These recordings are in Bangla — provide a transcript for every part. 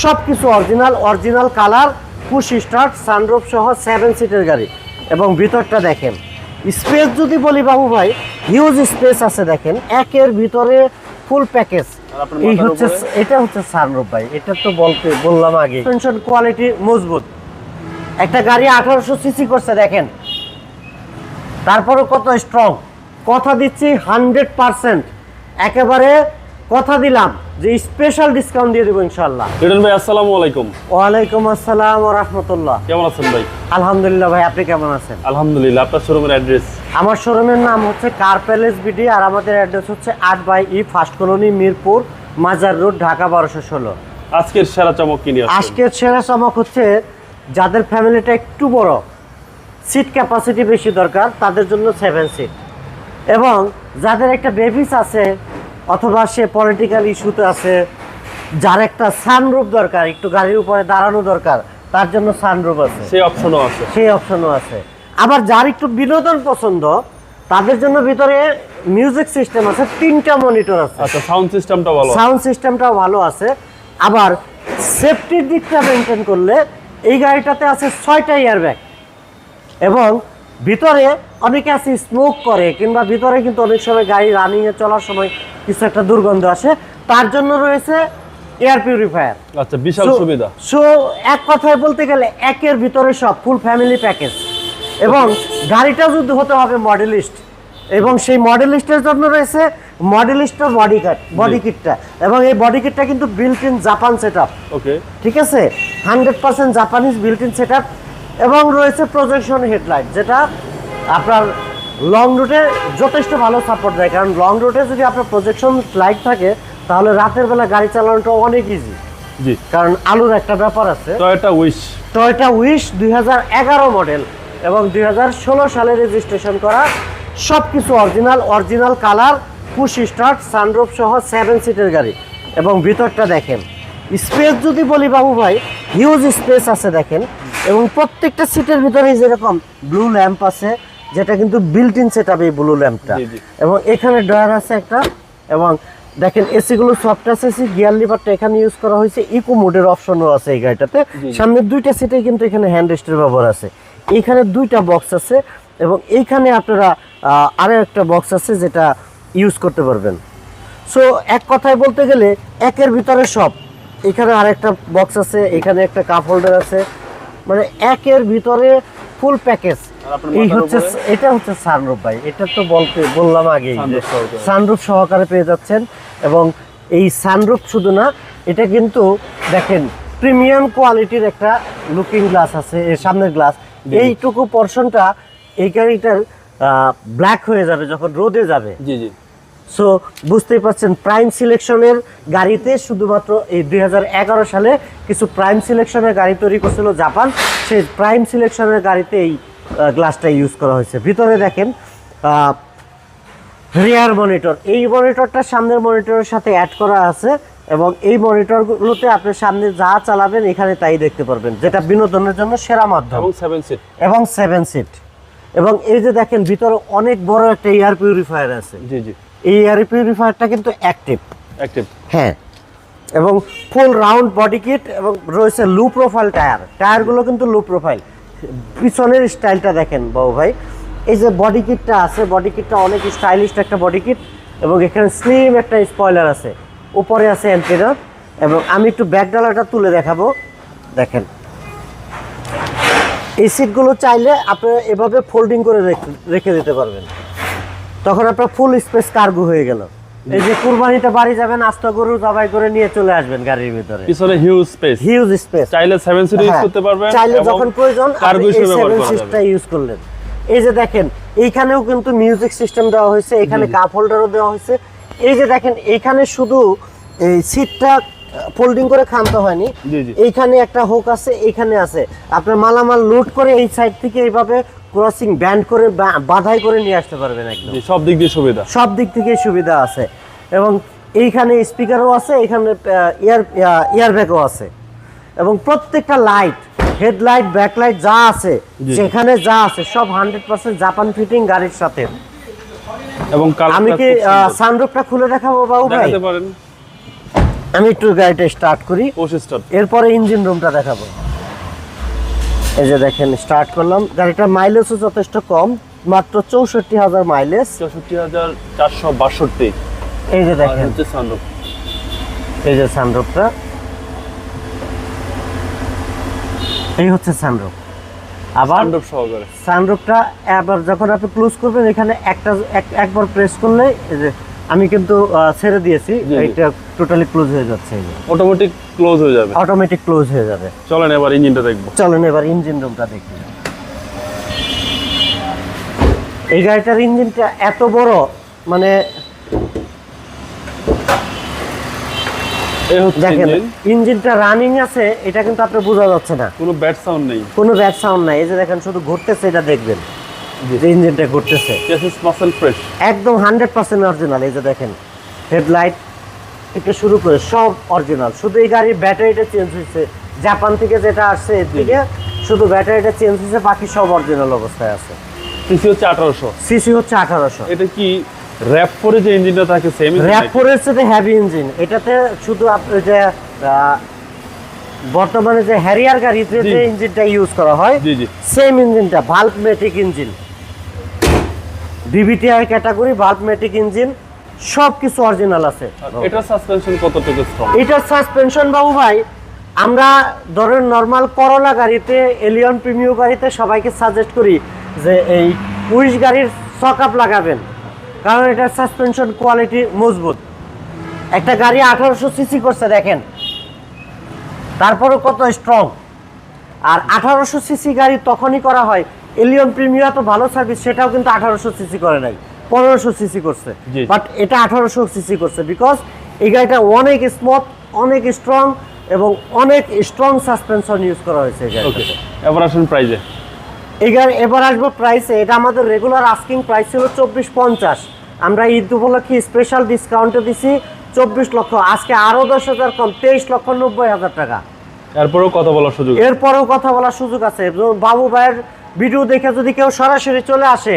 সব কিছু original original colour push start sunroof সহ সেভেন সিটের গাড়ি। এবং ভিতরটা দেখেন স্পেস যদি বলি বাবু ভাই হিউজ স্পেস আছে দেখেন একের ভিতরে ফুল প্যাকেজ এই হচ্ছে এটা হচ্ছে সানরুফ ভাই এটা তো বলতে বললাম আগে। পেনশন কোয়ালিটি মজবুত। একটা গাড়ি আঠারোশো সিসি করছে দেখেন। তারপরে কত স্ট্রং কথা দিচ্ছি হান্ড্রেড পার্সেন্ট একেবারে কথা দিলাম যে স্পেশাল ডিসকাউন্ট দিয়ে দেবো ইনশাল্লাহ রিটন ভাই আসসালামু আলাইকুম। ওয়ালাইকুম আসসালাম রহমতুল্লাহ। কেমন আছেন ভাই? আলহামদুলিল্লাহ ভাই আপনি কেমন আছেন? আলহামদুলিল্লাহ আপনার শোরুমের অ্যাড্রেস আমার শোরুমের নাম হচ্ছে কার প্যালেস বিডি আর আমাদের অ্যাড্রেস হচ্ছে আট by E first colony Mirpur Mazar road Dhaka বারোশো ষোলো। আজকের সেরা চমক কি নিয়ে আজকের সেরা চমক হচ্ছে যাদের ফ্যামিলিটা একটু বড় সিট ক্যাপাসিটি বেশি দরকার তাদের জন্য সেভেন সিট এবং যাদের একটা বেবিস আছে অথবা সে পলিটিক্যাল ইস্যুতে আছে যার একটা সানরুফ দরকার একটু গাড়ির উপরে দাঁড়ানো দরকার তার জন্য সানরুফ আছে। সেই অপশনও আছে। সেই অপশনও আছে। আবার যার একটু বিনোদন পছন্দ তাদের জন্য ভিতরে মিউজিক সিস্টেম আছে তিনটা মনিটর আছে। আচ্ছা সাউন্ড সিস্টেমটা ভালো সাউন্ড সিস্টেমটাও ভালো আছে। আবার সেফটির দিকটা মেনটেন করলে এই গাড়িটাতে আছে ছয়টা এয়ারব্যাগ এবং ভিতরে অনেকে আছে স্মোক করে কিংবা ভিতরে কিন্তু অনেক সময় গাড়ি রানিংয়ে চলার সময় কিছু একটা দুর্গন্ধ আসে। তার জন্য রয়েছে এয়ার পিউরিফায়ার আচ্ছা বিশাল সুবিধা। সো এক কথায় বলতে গেলে একের ভিতরে সব ফুল ফ্যামিলি প্যাকেজ এবং গাড়িটা যদি হতে হবে মডেলিস্ট এবং সেই মডেলিস্টের জন্য রয়েছে মডেলিস্টের বডি কাট বডি কিটটা এবং এই বডি কিটটা কিন্তু built in Japan set okay ঠিক আছে? Hundred percent Japanese built in set এবং রয়েছে প্রজেকশন হেডলাইট যেটা আপনার লং রুটে যথেষ্ট ভালো সাপোর্ট দেয়। কারণ লং রুটে যদি আপনার প্রজেকশন লাইট থাকে তাহলে রাতের বেলা গাড়ি চালানোটা অনেক ইজি জি। কারণ আলুর একটা ব্যাপার আছে। টয়োটা উইশ টয়টা উইশ দু হাজার এগারো মডেল এবং দুই হাজার ষোলো সালে রেজিস্ট্রেশন করা সব কিছু original original colour push start sunroof সহ সেভেন সিটের গাড়ি। এবং ভিতরটা দেখেন। স্পেস যদি বলি বাবু ভাই হিউজ স্পেস আছে দেখেন। এবং প্রত্যেকটা সিটের ভিতরে যেরকম ব্লু ল্যাম্প আছে যেটা কিন্তু বিল্ট ইন সেট এই ব্লু ল্যাম্পটা। এবং এখানে ড্রয়ার আছে একটা এবং দেখেন এসিগুলো সফট আছে এসি গিয়ার লিভারটা এখানে ইউজ করা হয়েছে ইকো মোডের অপশনও আছে এই গাড়িটাতে। সামনের দুইটা সিটে কিন্তু এখানে হ্যান্ড রেস্টের ব্যবহার আছে। এইখানে দুইটা বক্স আছে এবং এইখানে আপনারা আরও একটা বক্স আছে যেটা ইউজ করতে পারবেন। সো এক কথায় বলতে গেলে একের ভিতরে সব। এখানে আরেকটা বক্স আছে এখানে একটা কাপ হোল্ডার আছে মানে একের ভিতরে ফুল প্যাকেজ এই হচ্ছে এটা হচ্ছে সানরুফ ভাই। এটা তো বলতে বললাম আগেই সহকারে। সানরুফ সহকারে পেয়ে যাচ্ছেন এবং এই সানরুফ শুধু না এটা কিন্তু দেখেন প্রিমিয়াম কোয়ালিটির একটা লুকিং গ্লাস আছে এর সামনের গ্লাস এইটুকু পোর্শনটা এই গাড়িটার ব্ল্যাক হয়ে যাবে যখন রোদে যাবে। জি জি। সো বুঝতেই পারছেন প্রাইম সিলেকশনের গাড়িতে শুধুমাত্র এই দু হাজার এগারো সালে কিছু প্রাইম সিলেকশনের গাড়ি তৈরি করছিল জাপান। সেই প্রাইম সিলেকশনের গাড়িতে এই গ্লাসটা ইউজ করা হয়েছে। ভিতরে দেখেন রেয়ার মনিটর এই মনিটরটা সামনের মনিটরের সাথে অ্যাড করা আছে এবং এই মনিটরগুলোতে আপনি সামনে যা চালাবেন এখানে তাই দেখতে পারবেন যেটা বিনোদনের জন্য সেরা মাধ্যম। এবং সেভেন সিট এবং সেভেন সিট এবং এই যে দেখেন ভিতরে অনেক বড় একটা এয়ার পিউরিফায়ার আছে। জি জি। এই এয়ার পিউরিফায়ারটা কিন্তু অ্যাক্টিভ অ্যাক্টিভ হ্যাঁ। এবং ফুল রাউন্ড বডি কিট এবং রয়েছে লু প্রোফাইল টায়ার টায়ারগুলো কিন্তু লু প্রোফাইল পিছনের স্টাইলটা দেখেন বাবু ভাই। এই যে বডি কিটটা আছে বডি কিটটা অনেক স্টাইলিশ একটা বডি কিট এবং এখানে স্লিম একটা স্পয়লার আছে। উপরে আছে অ্যান্টেনা এবং আমি একটু ব্যাক ডালাটা তুলে দেখাবো। দেখেন। এই সিটগুলো চাইলে আপনি এভাবে ফোল্ডিং করে রেখে- রেখে দিতে পারবেন। তখন আপনার ফুল স্পেস কার্গো হয়ে গেল। এই যে কুরবানিতে বাড়ি যাবেন আস্তা গরু জবাই করে নিয়ে চলে আসবেন গাড়ির ভিতরে। পিছনে হিউজ স্পেস হিউজ স্পেস চাইলে সেভেন সিট ইউজ করতে পারবেন চাইলে যখন প্রয়োজন কার্গো হিসেবে ব্যবহার সিটটা ইউজ করলেন। এই যে দেখেন এইখানেও কিন্তু মিউজিক সিস্টেম দেওয়া হয়েছে এখানে কাপ হোল্ডারও দেওয়া হয়েছে। এই যে দেখেন এখানে শুধু এই সিটটা ফোল্ডিং করে খামতে হয়নি। এইখানে একটা হুক আছে এইখানে আছে। আপনার মালামাল লোড করে এই সাইড থেকে এইভাবে ক্রসিং ব্যান্ড করে বাধাই করে নিয়ে আসতে পারবেন একদম। সব দিক দিয়ে সুবিধা। সব দিক থেকে সুবিধা আছে। এবং এইখানে স্পিকারও আছে এখানে ইয়ার ইয়ারব্যাগও আছে। এবং প্রত্যেকটা লাইট হেডলাইট ব্যাকলাইট যা আছে যেখানে যা আছে সব হান্ড্রেড পার্সেন্ট জাপান ফিটিং গাড়ির সাথে। এবং আমি কি সানরুফটা খুলে দেখাবো বাবু ভাই? আমি একটু গাড়িটা স্টার্ট করি। এরপরে ইঞ্জিন রুমটা দেখাবো। এই যে দেখেন স্টার্ট করলাম। গাড়িটার মাইলেজও যথেষ্ট কম মাত্র চৌষট্টি হাজার মাইলেজ চৌষট্টি হাজার চারশো বাষট্টি। এই যে দেখেন। হচ্ছে সানরুফ এই যে সানরুফটা এই হচ্ছে সানরুফ আবার সানরুফটা এবার যখন আপনি ক্লোজ করবেন এখানে একটা এক- একবার প্রেস করলে এই যে আমি কিন্তু ছেড়ে দিয়েছি। এটা টোটালি ক্লোজ হয়ে যাচ্ছে অটোমেটিক ক্লোজ হয়ে যাবে। অটোমেটিক ক্লোজ হয়ে যাবে। চলেন এবার ইঞ্জিনটা দেখব। চলেন এবার ইঞ্জিন রুমটা দেখি। এই গাড়িটার ইঞ্জিনটা এত বড় মানে দেখেন ইঞ্জিনটা রানিং আছে এটা কিন্তু আপনার বোঝা যাচ্ছে না। কোনো ব্যাড সাউন্ড নেই। কোনো ব্যাড সাউন্ড নাই। এই যে দেখেন শুধু ঘুরতেছে এটা দেখবেন। যে ইঞ্জিনটা ঘুরতেছে। ফ্রেশ একদম হান্ড্রেড পার্সেন্ট অরিজিনাল এই যে দেখেন। হেডলাইট থেকে শুরু করে সব অরিজিনাল শুধু এই গাড়ির ব্যাটারিটা চেঞ্জ হয়েছে। জাপান থেকে যেটা আসছে এর থেকে শুধু ব্যাটারিটা চেঞ্জ হয়েছে বাকি সব অরিজিনাল অবস্থায় আছে। সিসি হচ্ছে আঠারোশো। সিসি হচ্ছে আঠারোশো। এটা কি র্যাপ করে যে ইঞ্জিনটা থাকে সেম র্যাপ ফোরের সাথে হ্যাভি ইঞ্জিন এটাতে শুধু আপনার যে বর্তমানে যে হ্যারিয়ার গাড়িতে যে ইঞ্জিনটা ইউজ করা হয় সেম ইঞ্জিনটা valvematic engine DBTI category valvematic engine সব কিছু অরিজিনাল আছে। এটা সাসপেনশন কতটুকু স্ট্রং এটার সাসপেনশন বাবু ভাই আমরা ধরেন নর্মাল করলা গাড়িতে এলিয়ন প্রিমিও গাড়িতে সবাইকে সাজেস্ট করি যে এই পুলিশ গাড়ির সকাপ লাগাবেন। কারণ এটার সাসপেনশন কোয়ালিটি মজবুত। একটা গাড়ি আঠারোশো সিসি করছে দেখেন। তারপরে কত স্ট্রং আর আঠারোশো সিসি গাড়ি তখনই করা হয় এলিয়ন প্রিমিয়া তো ভালো সার্ভিস সেটাও কিন্তু আঠারোশো সিসি করে নাই পনেরোশো সিসি করছে। বাট এটা আঠারোশো সিসি করছে বিকজ এই গাড়িটা অনেক স্মুথ অনেক স্ট্রং এবং অনেক স্ট্রং সাসপেনশন ইউজ করা হয়েছে এবার আসুন প্রাইজে এবার আসব প্রাইসে এটা আমাদের রেগুলার আস্কিং প্রাইস ছিল চব্বিশ পঞ্চাশ। আমরা ঈদ উপলক্ষে স্পেশাল ডিসকাউন্টে দিছি চব্বিশ লক্ষ। আজকে আরও দশ হাজার কম তেইশ লক্ষ নব্বই হাজার টাকা। এরপরেও কথা বলার সুযোগ আছে। এরপরেও কথা বলার সুযোগ আছে। বাবু ভাইয়ের ভিডিও দেখে যদি কেউ সরাসরি চলে আসে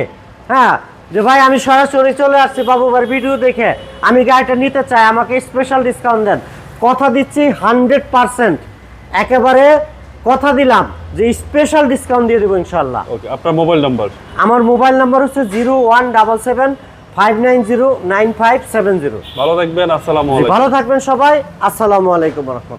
হ্যাঁ যে ভাই আমি সরাসরি চলে আসছি বাবু ভাইয়ের ভিডিও দেখে আমি গাড়িটা নিতে চাই আমাকে স্পেশাল ডিসকাউন্ট দেন। কথা দিচ্ছি হান্ড্রেড পার্সেন্ট একেবারে কথা দিলাম যে স্পেশাল ডিসকাউন্ট দিয়ে দেবো ইনশাল্লাহ ওকে আপনার মোবাইল নাম্বার আমার মোবাইল নাম্বার হচ্ছে zero one double seven five nine zero nine five seven zero ভালো থাকবেন আসসালামু ভালো থাকবেন সবাই। আসসালামু আলাইকুম রহমতুল্লাহ।